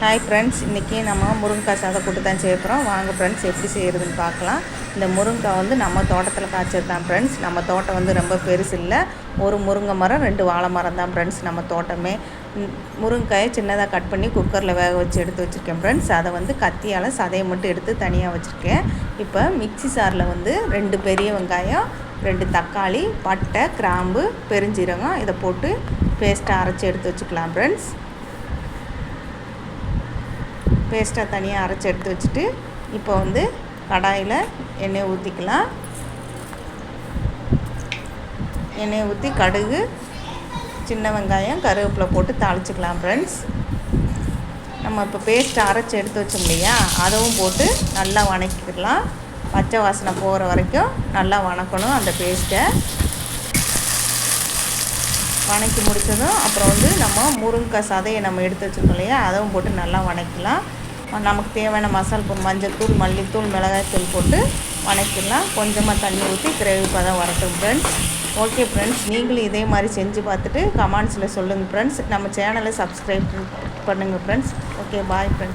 Hi friends இன்றைக்கி நம்ம முருங்கைக்காய் சாதம் கூட்டு தான் செய்ய போகிறோம் வாங்க ஃப்ரெண்ட்ஸ் எப்படி செய்கிறதுன்னு பார்க்கலாம். இந்த முருங்கைக்காய் வந்து நம்ம தோட்டத்தில் காய்ச்சது தான் ஃப்ரெண்ட்ஸ் நம்ம தோட்டம் வந்து ரொம்ப பெருசு இல்லை. ஒரு முருங்கை மரம் ரெண்டு வாழை மரம் தான் ஃப்ரெண்ட்ஸ் நம்ம தோட்டமே. முருங்கைக்காயை சின்னதாக கட் பண்ணி குக்கரில் வேக வச்சு எடுத்து வச்சுருக்கேன் ஃப்ரெண்ட்ஸ் அதை வந்து கத்தியால் சதையை மட்டும் எடுத்து தனியாக வச்சுருக்கேன். இப்போ மிக்ஸி சாரில் வந்து ரெண்டு பெரிய வெங்காயம் ரெண்டு தக்காளி பட்டை கிராம்பு பெருஞ்சீரகம் இதை போட்டு பேஸ்ட்டாக அரைச்சி எடுத்து வச்சுக்கலாம் ஃப்ரெண்ட்ஸ் பேஸ்ட்டை தனியாக அரைச்சி எடுத்து வச்சுட்டு இப்போ வந்து கடாயில் எண்ணெய் ஊற்றிக்கலாம். எண்ணெய் ஊற்றி கடுகு சின்ன வெங்காயம் கருவேப்பிலை போட்டு தாளிச்சிக்கலாம் ஃப்ரெண்ட்ஸ் நம்ம இப்போ பேஸ்ட் அரைச்சி எடுத்து வச்சோம் இல்லையா? அதுவும் போட்டு நல்லா வணக்கிக்கலாம் பச்சை வாசனை போகிற வரைக்கும் நல்லா வணக்கணும் அந்த பேஸ்ட்டை. வணக்கி முடித்ததும் அப்புறம் வந்து நம்ம முருங்கைக்காய் சதையை நம்ம எடுத்து வச்சுருக்கோம் இல்லையா? அதுவும் போட்டு நல்லா வணக்கலாம் நமக்கு தேவையான மசால் பொருள் மஞ்சள்தூள் மல்லித்தூள் மிளகாய்த்தூள் போட்டு வணக்கிடலாம். கொஞ்சமாக தண்ணி ஊற்றி கிரேவி பதம் வரட்டும் ஃப்ரெண்ட்ஸ் ஓகே ஃப்ரெண்ட்ஸ் நீங்களும் இதே மாதிரி செஞ்சு பார்த்துட்டு கமெண்ட்ஸில் சொல்லுங்கள் ஃப்ரெண்ட்ஸ் நம்ம சேனலை சப்ஸ்கிரைப் பண்ணுங்கள் ஃப்ரெண்ட்ஸ் ஓகே பாய் ஃப்ரெண்ட்ஸ்